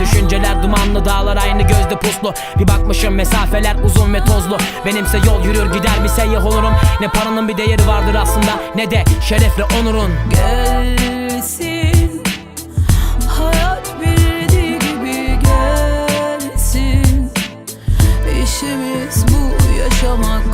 Düşünceler dumanlı dağlar aynı gözde puslu. Bir bakmışım mesafeler uzun ve tozlu. Benimse yol yürür gider bir seyyah olurum. Ne paranın bir değeri vardır aslında ne de şerefle onurun gelsin Hayat bildiği gibi gelsin. İşimiz bu yaşamak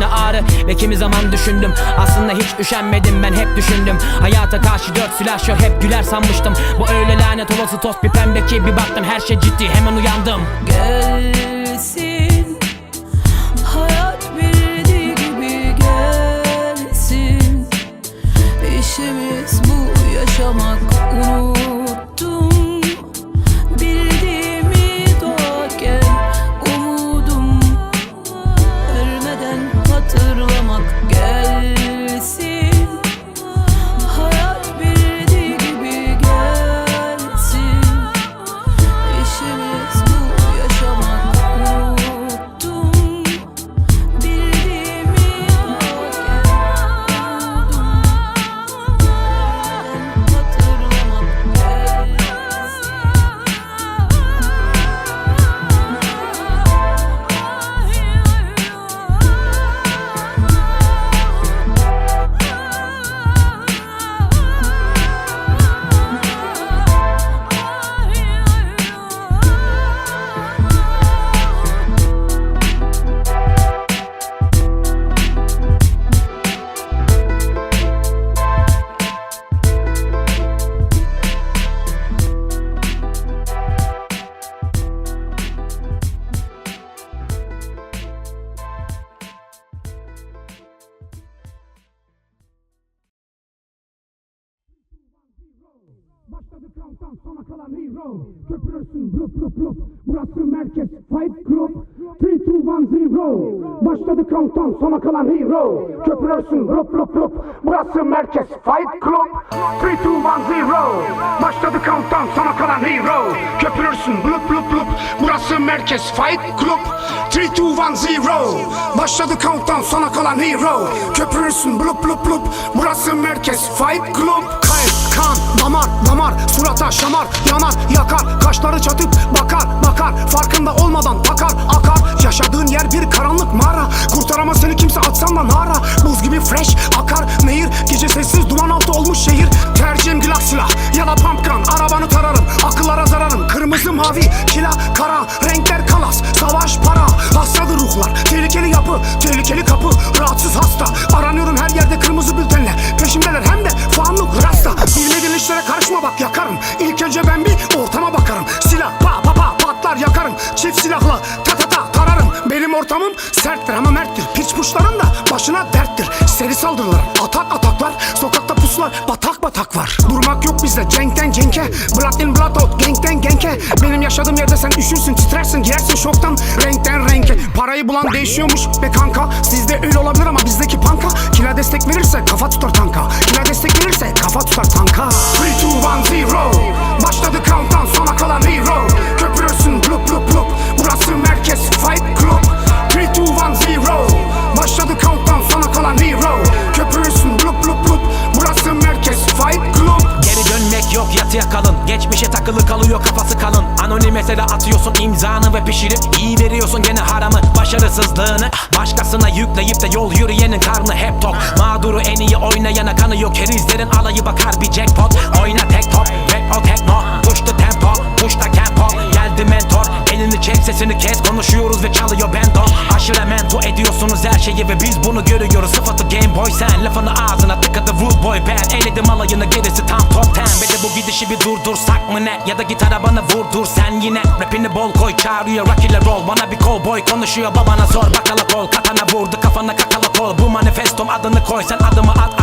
yerine ağrı Ve kimi zaman düşündüm. Aslında hiç üşenmedim ben hep düşündüm. Hayata karşı dört silah şu hep güler sanmıştım. Bu öyle lanet olası toz bir pembe ki bir baktım her şey ciddi hemen uyandım. Gelsin Hayat bildiği gibi gelsin. İşimiz bu yaşamak unuttum Fight Club 3, 2, 1, 0 Başladı countdown sona kalan hero. Köpürürsün blup blup blup Burası merkez Fight Club. 3, 2, 1, 0 Başladı countdown sona kalan hero. Köpürürsün blup blup blup Burası merkez Fight Club. 3, 2, 1, 0 Başladı countdown sona kalan hero. Köpürürsün blup blup blup Burası merkez Fight Club. Kayıp kan damar damar. Surata şamar yanar yakar. Kaşları çatıp bakar bakar. Farkında olmadan takar akar Yaşadığın yer bir karanlık mağara. Kurtaramaz seni kimse atsan da nara. Buz gibi fresh akar nehir. Gece sessiz duman altı olmuş şehir. Tercihim glock silah. Ya da pump gun Arabanı tararım. Akıllara zararım. Kırmızı mavi kila kara. Renkler kalas. Savaş para. Hastadır ruhlar. Tehlikeli yapı Tehlikeli kapı. Rahatsız hasta. Aranıyorum her yerde kırmızı bültenle. Peşimdeler. Hem de fanlık rasta. Bilmediğin işlere karışma bak. Yakarım Bizde cenkten cenke Blood in blood out gangten genke Benim yaşadığım yerde sen üşürsün titrersin Girersin şoktan. Renkten renke. Parayı bulan değişiyormuş be kanka. Sizde öyle olabilir ama bizdeki panka. Kila destek verirse kafa tutar tanka. Kila destek verirse kafa tutar tanka. 3, 2, 1, 0 Başladı countdown sona kalan hero Köpürürsün blup blup blup Geçmişe takılı kalıyor kafası kalın. Anonim mesele atıyorsun imzanı ve pişirip iyi veriyorsun gene haramı Başarısızlığını. Başkasına yükleyip de yol yürüyenin karnı hep tok. Mağduru en iyi oynayana kanı yok Kerizlerin alayı bakar bir jackpot. Oyna tek top rap o tekno Push the tempo push the çek sesini kes Konuşuyoruz ve çalıyor bendo. Aşırı mento ediyorsunuz her şeyi ve biz bunu görüyoruz. Sıfatı game boy sen lafını ağzına tıkadı rude boy ben. Eledim alayını gerisi tam top ten. Ve de bu gidişi bir durdursak mı ne? Ya da git arabanı vurdur sen yine. Rapini bol koy çağırıyor rock ile roll. Bana bir cowboy konuşuyor babana sor Bakala kol katana vurdu kafana kakala kol. Bu manifestom adını koy sen adımı at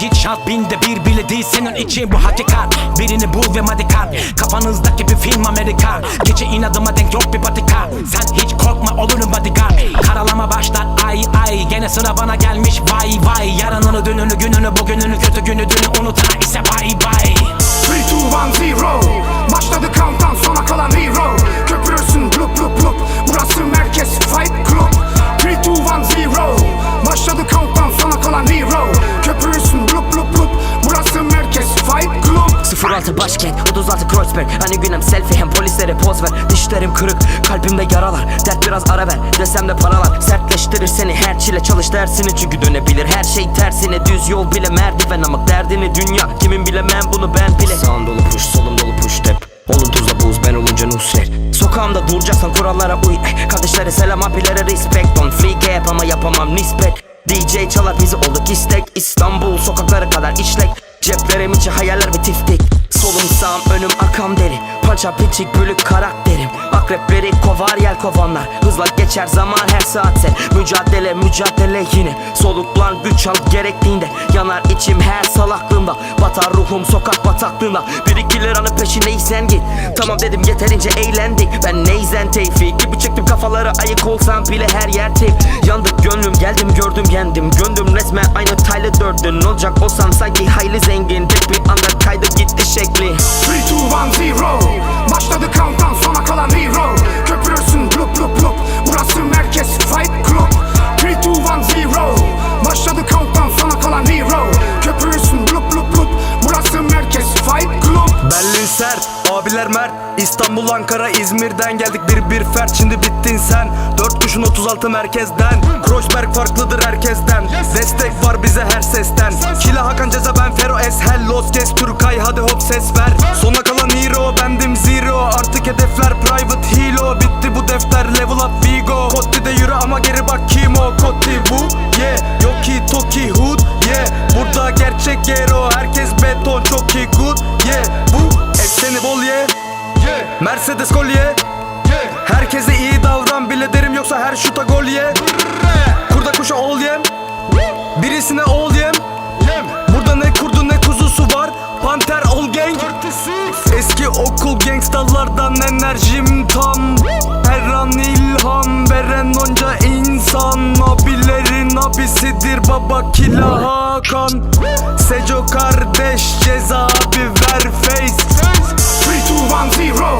git şans Binde bir bile değil senin için. Bu hakikat Birini bul ve madikat. Kafanızdaki bir film Amerika. Gece inadıma denk yok bir patika. Sen hiç korkma olurum bodyguard. Karalama başlar ay ay. Gene sıra bana gelmiş vay vay. Yarınını dününü gününü bugününü kötü günü dünü unutana ise bye bye. 3, 2, 1, 0 Başladı countdown sona kalan hero 36 Kreuzberg Hani günem selfie hem polislere poz ver. Dişlerim kırık kalbimde yaralar. Dert biraz ara ver desem de paralar. Sertleştirir seni her çile çalış dersini. Çünkü dönebilir her şey tersine. Düz yol bile merdiven ama derdini dünya. Kimin bilemem bunu ben bile. Sağım dolu push solum dolu push tep Olun tuzla buz ben olunca Nusret. Sokağımda duracaksan kurallara uy. Eh, Kardeşlere selam abilere respect. On free cap ama yapamam nispet. DJ çalar bizi olduk istek. İstanbul sokakları kadar işlek. Ceplerim içi hayaller ve tiftik Solum sağım önüm arkam deri. Pança piçik bölük karakterim. Akrepleri kovar yel kovanlar. Hızla geçer zaman her saatse Mücadele mücadele yine. Soluklan güç al gerektiğinde. Yanar içim her salaklığımda Batar ruhum sokak bataklığında. Bir iki liranın peşindeysen git. Tamam dedim yeterince eğlendik. Ben neyzen teyfi gibi çıktım kafaları. Ayık olsam bile her yer tek Yandık gönlüm geldim gördüm yendim. Göndüm resmen aynı Tyler Durden Olacak olsam sanki hayli zengin. Tek bir anda kaydı gitti şekli. 3, 2, 1, 0 Başladı countdown sona kalan hero. Köpürürsün blup blup blup. Burası merkez fight club. 3, 2, 1, 0 Başladı countdown sona kalan hero. Köpürürsün abiler mert İstanbul, Ankara, İzmir'den geldik. Bir bir fert Şimdi bittin sen. Dört kuşun 36 merkezden. Kreuzberg farklıdır herkesten. Destek var bize her sesten. Kila Hakan Ceza ben Fero Eshel Los Kes Türkay hadi hop ses ver. Sona kalan hero bendim zero. Artık hedefler private hilo. Bitti bu defter level up Vigo. Kotti'de yürü ama geri bak kim o? Kotti bu yeah. Yok ki Toki Hood yeah. Burada gerçek gero Herkes beton. Çok iyi good yeah Bu ekseni bol ye. Mercedes kolye Herkese iyi davran bile derim yoksa her şuta gol ye. Kurda kuşa ol yem. Birisine ol yem. Burada ne kurdu ne kuzusu var. Panter ol gang. Eski okul gangstalardan enerjim tam. Her an ilham veren onca insan. Abilerin abisidir baba Kila Hakan Seco kardeş ceza abi ver face 3, 2,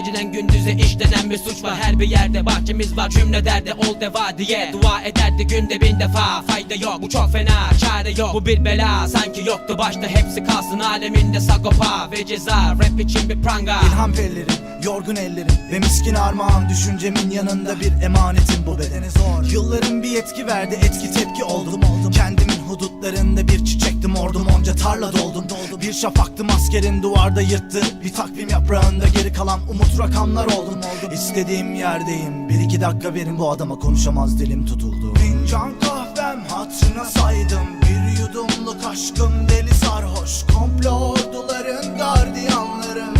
geceden gündüze işlenen bir suç var. Her bir yerde bahçemiz var cümle derdi ol deva diye. Dua ederdi günde bin defa Fayda yok. Bu çok fena çare yok. Bu bir bela sanki yoktu başta. Hepsi kalsın Aleminde sagopa ve ceza. Rap için bir pranga. İlham pellerim, yorgun ellerim Ve miskin armağan. Düşüncemin yanında bir emanetim. Bu bedene zor. Yılların bir etki verdi etki tepki oldum. Oldum Kendimin hudutlarında bir çiçektim ordum onca tarla doldum. Doldum Bir şafaktım askerin duvarda yırttı. Bir takvim yaprağında geri kalan umut rakamlar oldum. Oldum İstediğim yerdeyim. Bir iki dakika verin bu adama konuşamaz dilim tutuldu. Fincan kahvem hatırına saydım. Bir yudumluk aşkım deli sarhoş. Komplo orduların gardiyanları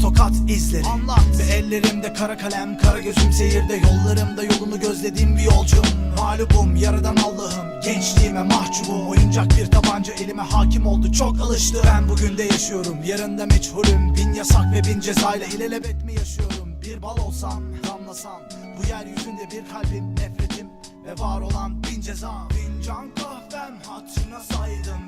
tokat izleri. Anlat. Ve ellerimde kara kalem Kara gözüm seyirde. Yollarımda yolunu gözlediğim bir yolcum. Mağlubum yaradan Allah'ım. Gençliğime mahcubum. Oyuncak bir tabanca elime hakim oldu. Çok alıştı Ben bugün de yaşıyorum. Yarın da meçhulüm. Bin yasak ve bin cezayla ilelebet mi yaşıyorum? Bir bal olsam damlasam Bu yeryüzünde bir kalbim nefretim Ve var olan bin cezam. Fincan kahvem hatırına saydım